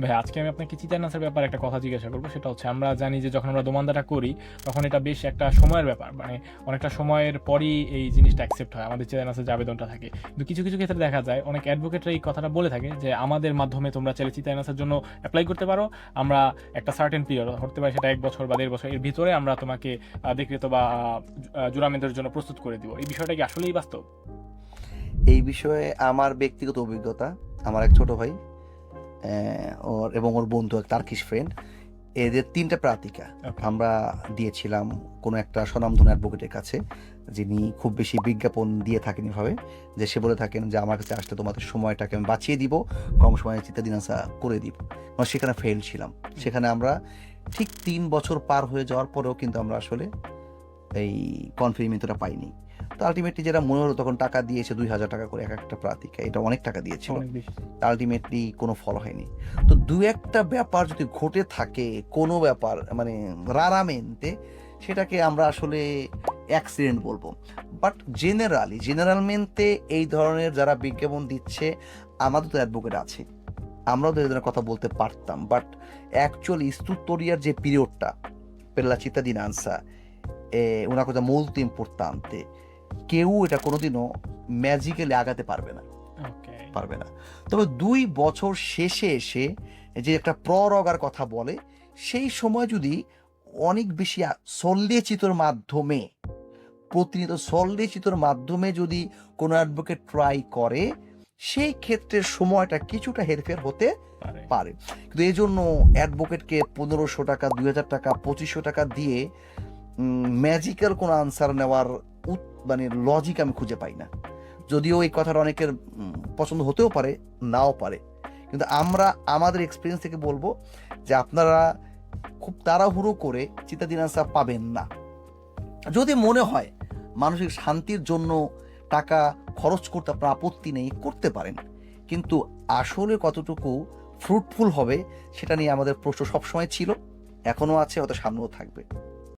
ভাই, আজকে আমি আপনাকে চিতানাসের ব্যাপারে একটা কথা জিজ্ঞাসা করব। সেটা হচ্ছে, আমরা জানি যে যখন আমরা দোমানদাটা করি, তখন এটা বেশ একটা সময়ের ব্যাপার। মানে অনেকটা সময়ের পরই এই জিনিসটা অ্যাকসেপ্ট হয়, আমাদের চিতানাসের যে আবেদনটা থাকে। কিন্তু কিছু কিছু ক্ষেত্রে দেখা যায়, অনেক অ্যাডভোকেটরা এই কথাটা বলে থাকে যে, আমাদের মাধ্যমে তোমরা চাইলে চিতানাসের জন্য অ্যাপ্লাই করতে পারো। আমরা একটা সার্টেন পিরিয়ড হতে পারে সেটা এক বছর বা দেড় বছর, এর ভিতরে আমরা তোমাকে দেখৃত বা জুরামেন্টের জন্য প্রস্তুত করে দিব। এই বিষয়টা কি আসলেই বাস্তব? এই বিষয়ে আমার ব্যক্তিগত অভিজ্ঞতা, আমার এক ছোট ভাই ওর এবং ওর বন্ধু এক তার্কিশ ফ্রেন্ড এদের তিনটা Okay. আমরা দিয়েছিলাম কোনো একটা স্বনামধন্য অ্যাডভোকেটের কাছে যিনি খুব বেশি বিজ্ঞাপন দিয়ে থাকেন এভাবে যে সে বলে থাকেন যে আমার কাছে আসতে তোমাদের সময়টাকে আমি বাঁচিয়ে দিব কম সময়ে চিত্তাদিনাসা করে দিব। আমরা সেখানে ফেল ছিলাম। সেখানে আমরা ঠিক তিন বছর পার হয়ে যাওয়ার পরেও কিন্তু আমরা আসলে এই কনফার্মেন্টটা পাইনি। তো আলটিমেটলি যেটা মনে হলো তখন টাকা দিয়েছে দুই হাজার টাকা করে এক একটা প্রার্থীকে এটা অনেক টাকা দিয়েছিল। আলটিমেটলি কোনো ফল হয়নি। তো দু একটা ব্যাপার যদি ঘটে থাকে কোনো ব্যাপার মানে রারামেন্টে সেটাকে আমরা আসলে অ্যাক্সিডেন্ট বলব। বাট জেনারেলি জেনারেলমেন্টে এই ধরনের যারা বিজ্ঞাপন দিচ্ছে আমাদের তো অ্যাডভোকেট আছে। আমরাও তো এদের কথা বলতে পারতাম। বাট অ্যাকচুয়ালি ইস্তুতরিয়ার যে পিরিয়ডটা la cittadinanza è una cosa molto importante কেউ এটা কোনোদিনও ম্যাজিক্যালি আগাতে পারবে না। পারবে না। তবে দুই বছর শেষে এসে যে একটা প্ররগার কথা বলে সেই সময় যদি অনেক বেশি সল্লেচিতর মাধ্যমে প্রতিনিয়ত সল্লেচিতর মাধ্যমে যদি কোনো অ্যাডভোকেট ট্রাই করে সেই ক্ষেত্রে সময়টা কিছুটা হেরফের হতে পারে। কিন্তু এই জন্য অ্যাডভোকেটকে পনেরোশো টাকা দুই হাজার টাকা পঁচিশশো টাকা দিয়ে ম্যাজিক্যাল কোনো আনসার নেওয়ার মানে লজিক আমি খুঁজে পাই না। যদিও এই কথাটা অনেকের পছন্দ হতেও পারে, নাও পারে। কিন্তু আমরা আমাদের এক্সপিরিয়েন্স থেকে বলব যে আপনারা খুব তাড়াহুড়ো করে চিতাদিন আনসার পাবেন না। যদি মনে হয় মানসিক শান্তির জন্য টাকা খরচ করতে আপনার আপত্তি নেই, করতে পারেন। কিন্তু আসলে কতটুকু ফ্রুটফুল হবে, সেটা নিয়ে আমাদের প্রশ্ন সবসময় ছিল, এখনও আছে, হয়তো সামনেও থাকবে।